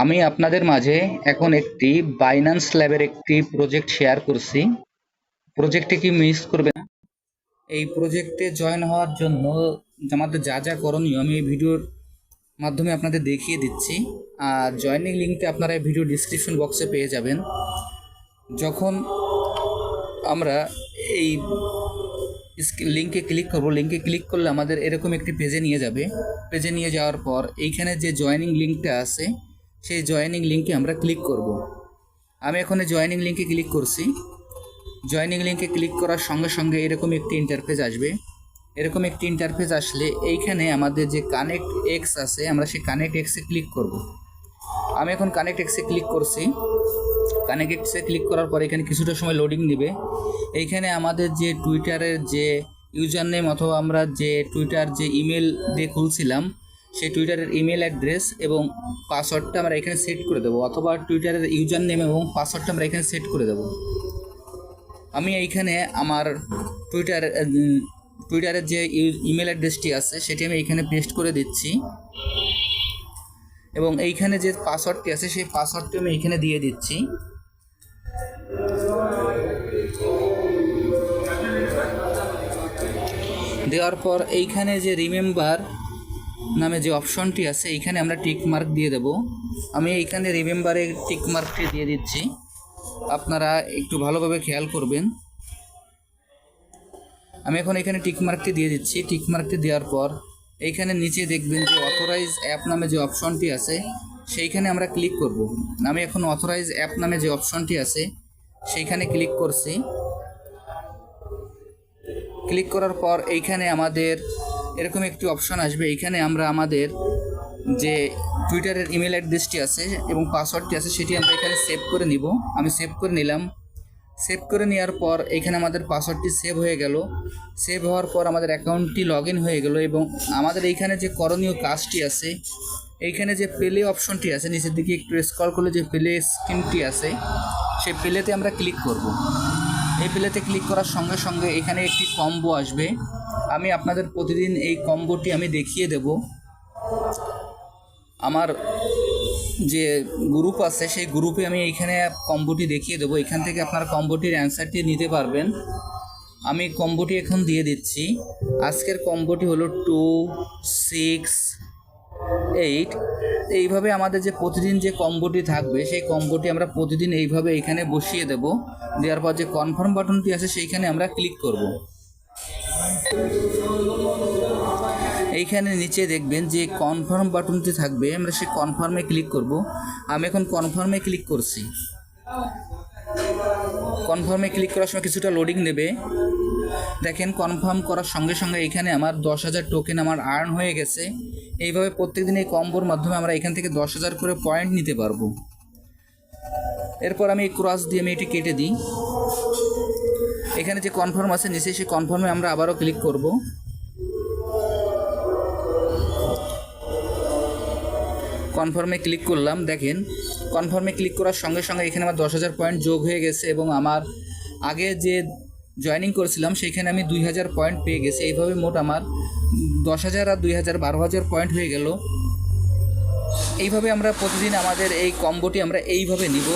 আমি আপনাদের মাঝে এখন একটি বাইন্যান্স ল্যাবের একটি প্রজেক্ট শেয়ার করছি। প্রজেক্টে কি মিস করবে না এই প্রজেক্টে জয়েন হওয়ার জন্য আমাদের যা যা করণীয় আমি এই ভিডিওর মাধ্যমে আপনাদের দেখিয়ে দিচ্ছি। আর জয়েনিং লিঙ্কটা আপনারা এই ভিডিও ডিসক্রিপশন বক্সে পেয়ে যাবেন। যখন আমরা এই লিঙ্কে ক্লিক করব লিঙ্কে ক্লিক করলে আমাদের এরকম একটি পেজে নিয়ে যাবে। পেজে নিয়ে যাওয়ার পর এইখানে যে জয়েনিং লিঙ্কটা আছে সেই জয়েনিং লিঙ্কে আমরা ক্লিক করব। আমি এখন জয়েনিং লিঙ্কে ক্লিক করছি। জয়েনিং লিঙ্কে ক্লিক করার সঙ্গে সঙ্গে এরকম একটি ইন্টারফেস আসবে। এরকম একটি ইন্টারফেস আসলে এইখানে আমাদের যে কানেক্ট এক্স আছে, আমরা সেই কানেক্ট এক্সে ক্লিক করব। আমি এখন কানেক্ট এক্সে ক্লিক করছি। কানেক্ট এক্সে ক্লিক করার পর এখানে কিছুটা সময় লোডিং নেবে এইখানে আমাদের যে টুইটারের যে ইউজার নেম অথবা আমরা যে টুইটার যে ইমেল দিয়ে খুলছিলাম সেই টুইটারের ইমেল অ্যাড্রেস এবং পাসওয়ার্ডটা আমরা এখানে সেট করে দেবো, অথবা টুইটারের ইউজার নেম এবং পাসওয়ার্ডটা আমরা এখানে সেট করে দেবো। আমি এইখানে আমার টুইটার টুইটারের যে ইমেল অ্যাড্রেসটি আছে, সেটি আমি এইখানে পেস্ট করে দিচ্ছি। এবং এইখানে যে পাসওয়ার্ডটি আছে, সেই পাসওয়ার্ডটি আমি এইখানে দিয়ে দিচ্ছি। দেওয়ার পর এইখানে যে রিমেম্বার নামে যে অপশনটি আছে, এইখানে আমরা টিক মার্ক দিয়ে দেব। আমি এইখানে রিমেম্বারে টিক মার্কটি দিয়ে দিচ্ছি। আপনারা একটু ভালোভাবে খেয়াল করবেন। আমি এখন এখানে টিক মার্কটি দিয়ে দিচ্ছি। টিক মার্কটি দেওয়ার পর এইখানে নিচে দেখবেন যে অথরাইজ অ্যাপ নামে যে অপশনটি আছে, সেইখানে আমরা ক্লিক করব। আমি এখন অথরাইজ অ্যাপ নামে যে অপশনটি আছে, সেইখানে ক্লিক করছি। ক্লিক করার পর এইখানে আমাদের এরকম একটি অপশন আসবে। এইখানে আমরা আমাদের যে টুইটারের ইমেল অ্যাড্রেসটি আছে এবং পাসওয়ার্ডটি আছে, সেটি আমরা এখানে সেভ করে নিব। আমি সেভ করে নিলাম। সেভ করে নেওয়ার পর এখানে আমাদের পাসওয়ার্ডটি সেভ হয়ে গেল। সেভ হওয়ার পর আমাদের অ্যাকাউন্টটি লগ হয়ে গেল এবং আমাদের এইখানে যে করণীয় কাজটি আছে, এইখানে যে প্লে অপশনটি আছে, নিচের দিকে একটু স্ক্রল করলে যে প্লে স্ক্রিনটি আছে, সেই প্লেতে আমরা ক্লিক করব। এই প্লেতে ক্লিক করার সঙ্গে সঙ্গে এখানে একটি কম্বো আসবে। আমি আপনাদের প্রতিদিন এই কম্বোটি আমি দেখিয়ে দেব। আমার যে গ্রুপ আছে, সেই গ্রুপে আমি এইখানে কম্বোটি দেখিয়ে দেবো। এখান থেকে আপনারা কম্বোটির অ্যান্সারটি নিতে পারবেন। আমি কম্বোটি এখন দিয়ে দিচ্ছি। আজকের কম্বোটি হলো টু সিক্স এইট এইভাবে আমাদের যে প্রতিদিন যে কম্বোটি থাকবে, সেই কম্বোটি আমরা প্রতিদিন এইভাবে এইখানে বসিয়ে দেব। দেওয়ার পর যে কনফার্ম বাটনটি আছে, সেইখানে আমরা ক্লিক করব। এইখানে নিচে দেখবেন যে কনফার্ম বাটনটি থাকবে। আমরা সেই কনফার্মে ক্লিক করব। আমি এখন কনফার্মে ক্লিক করছি। কনফার্মে ক্লিক করার সময় কিছুটা লোডিং নেবে। দেখেন কনফার্ম করার সঙ্গে সঙ্গে এখানে আমার দশ হাজার টোকেন আমার আর্ন হয়ে গেছে। এইভাবে প্রত্যেকদিন এই কম্বোর মাধ্যমে আমরা এখান থেকে দশ হাজার করে পয়েন্ট নিতে পারব। এরপর আমি ক্রস দিয়ে আমি এটি কেটে দিই। এখানে যে কনফার্ম আছে, নিচে সেই কনফার্মে আমরা আবারও ক্লিক করব। কনফার্মে ক্লিক করলাম, দেখেন। কনফার্মে ক্লিক করার সঙ্গে সঙ্গে এখানে আমার দশ হাজার পয়েন্ট যোগ হয়ে গেছে এবং আমার আগে যে জয়েনিং করেছিলাম সেইখানে আমি দুই হাজার পয়েন্ট পেয়ে গেছি। এইভাবে মোট আমার দশ হাজার আর দুই হাজার বারো হাজার পয়েন্ট হয়ে গেল। এইভাবে আমরা প্রতিদিন আমাদের এই কম্বোটি আমরা এইভাবে নিব।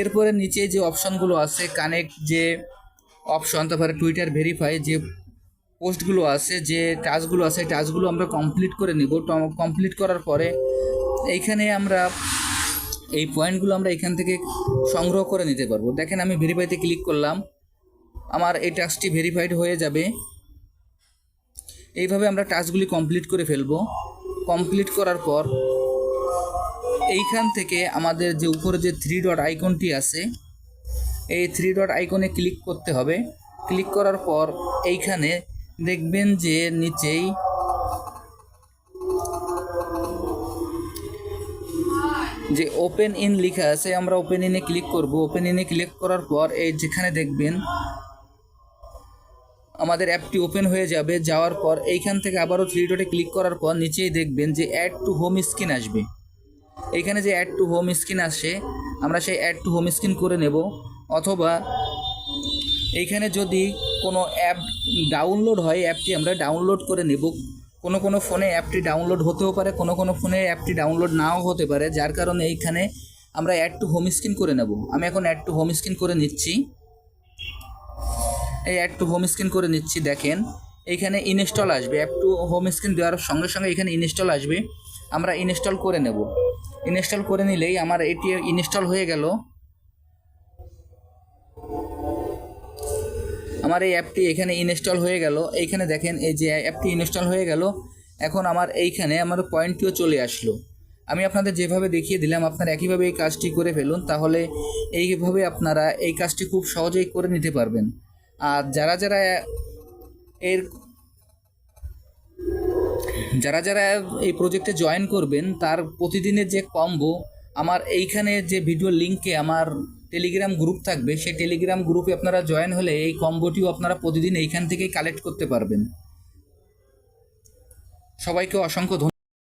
এরপরে নিচে যে অপশনগুলো আছে কানেক্ট যে অপশন তারপরে টুইটার ভেরিফাই যে পোস্টগুলো আছে, যে টাস্কগুলো আছে টাস্কগুলো আমরা কমপ্লিট করে নিব। কমপ্লিট করার পরে এইখানে আমরা এই পয়েন্টগুলো আমরা এখান থেকে সংগ্রহ করে নিতে পারব। দেখেন আমি ভেরিফাইতে ক্লিক করলাম। আমার এই টাস্কটি ভেরিফাইড হয়ে যাবে। এইভাবে আমরা টাস্কগুলি কমপ্লিট করে ফেলব। কমপ্লিট করার পর এইখান থেকে আমাদের যে উপরে যে থ্রি ডট আইকনটি আছে এই থ্রি ডট আইকনে ক্লিক করতে হবে। ক্লিক করার পর এইখানে দেখবেন যে নিচেই যে ওপেন ইন লেখা আছে, আমরা ওপেন ইনে ক্লিক করব। ওপেন ইনে ক্লিক করার পর এই যেখানে দেখবেন আমাদের অ্যাপটি ওপেন হয়ে যাবে। যাওয়ার পর এইখান থেকে আবারও থ্রি ডটে ক্লিক করার পর নিচেই দেখবেন যে অ্যাড টু হোম স্ক্রিন আসবে। এইখানে যে অ্যাড টু হোম স্ক্রিন আসে, আমরা সেই অ্যাড টু হোম স্ক্রিন করে নেব। অথবা এইখানে যদি কোনো অ্যাপ ডাউনলোড হয়, অ্যাপটি আমরা ডাউনলোড করে নেব। কোনো কোনো ফোনে অ্যাপটি ডাউনলোড হতেও পারে, কোনো কোনো ফোনে অ্যাপটি ডাউনলোড নাও হতে পারে। যার কারণে এইখানে আমরা অ্যাড টু হোম স্ক্রিন করে নেব। আমি এখন অ্যাড টু হোম স্ক্রিন করে নিচ্ছি। এই অ্যাড টু হোম স্ক্রিন করে নিচ্ছি, দেখেন। এইখানে ইনস্টল আসবে। অ্যাপ টু হোম স্ক্রিন দেওয়ার সঙ্গে সঙ্গে এখানে ইনস্টল আসবে। আমরা ইনস্টল করে নেব। ইনস্টল করে নিলেই আমার এটি ইনস্টল হয়ে গেল। আমার এই অ্যাপটি এখানে ইনস্টল হয়ে গেল। এইখানে দেখেন, এই যে অ্যাপটি ইনস্টল হয়ে গেল, এখন আমার এইখানে আমার পয়েন্টটিও চলে আসলো। আমি আপনাদের যেভাবে দেখিয়ে দিলাম, আপনারা একইভাবে এই কাজটি করে ফেলুন, তাহলে এইভাবে আপনারা এই কাজটি খুব সহজেই করে নিতে পারবেন। আর যারা যারা এর যারা যারা এই প্রজেক্টে জয়েন করবেন, তার প্রতিদিনের যে কম্বো, আমার এইখানে যে ভিডিও লিঙ্কে আমার টেলিগ্রাম গ্রুপ থাকবে, সেই টেলিগ্রাম গ্রুপে আপনারা জয়েন হলে এই কম্বোটিও আপনারা প্রতিদিন এইখান থেকেই কালেক্ট করতে পারবেন। সবাইকে অসংখ্য